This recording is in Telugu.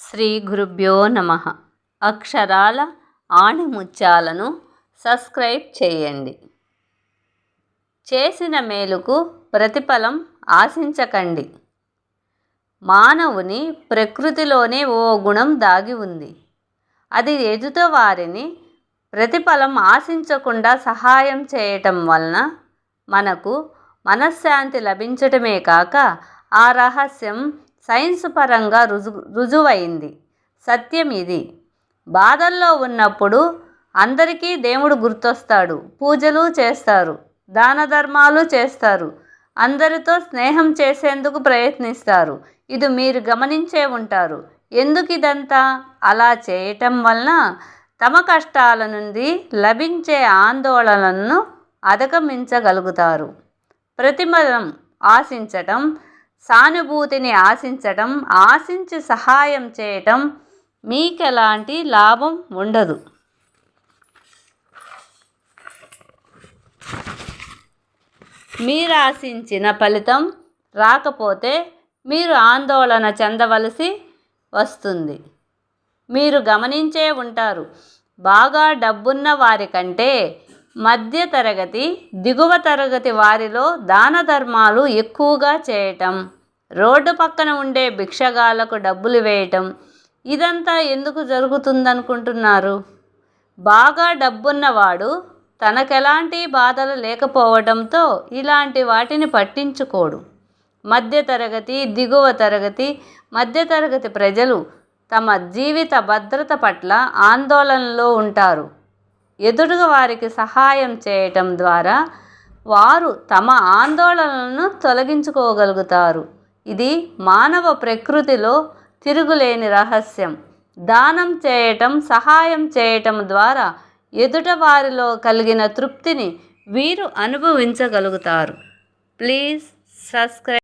శ్రీ గురుభ్యో నమ. అక్షరాల ఆణిముత్యాలను సబ్స్క్రైబ్ చేయండి. చేసిన మేలుకు ప్రతిఫలం ఆశించకండి. మానవుని ప్రకృతిలోనే ఓ గుణం దాగి ఉంది. అది ఎదుట వారిని ప్రతిఫలం ఆశించకుండా సహాయం చేయటం వలన మనకు మనశ్శాంతి లభించటమే కాక ఆ రహస్యం సైన్స్ పరంగా రుజు రుజువైంది. సత్యం ఇది. బాధల్లో ఉన్నప్పుడు అందరికీ దేవుడు గుర్తొస్తాడు. పూజలు చేస్తారు. దాన ధర్మాలు చేస్తారు. అందరితో స్నేహం చేసేందుకు ప్రయత్నిస్తారు. ఇది మీరు గమనించే ఉంటారు. ఎందుకు ఇదంతా? అలా చేయటం వలన తమ కష్టాల నుండి లభించే ఆందోళనలను అధిగమించగలుగుతారు. ప్రతిమలం ఆశించటం సానుభూతిని ఆశించటం ఆశించి సహాయం చేయటం మీకెలాంటి లాభం ఉండదు. మీరు ఆశించిన ఫలితం రాకపోతే మీరు ఆందోళన చెందవలసి వస్తుంది. మీరు గమనించే ఉంటారు. బాగా డబ్బున్న వారికంటే మధ్య తరగతి దిగువ తరగతి వారిలో దాన ధర్మాలు ఎక్కువగా చేయటం రోడ్డు పక్కన ఉండే భిక్షగాళ్ళకు డబ్బులు వేయటం ఇదంతా ఎందుకు జరుగుతుందనుకుంటున్నారు? బాగా డబ్బున్నవాడు తనకెలాంటి బాధలు లేకపోవడంతో ఇలాంటి వాటిని పట్టించుకోడు. మధ్యతరగతి దిగువ తరగతి మధ్యతరగతి ప్రజలు తమ జీవిత భద్రత పట్ల ఆందోళనలో ఉంటారు. ఎదురుగా వారికి సహాయం చేయటం ద్వారా వారు తమ ఆందోళనలను తొలగించుకోగలుగుతారు. ఇది మానవ ప్రకృతిలో తిరుగులేని రహస్యం. దానం చేయటం సహాయం చేయటం ద్వారా ఎదుట వారిలో కలిగిన తృప్తిని వీరు అనుభవించగలుగుతారు. Please subscribe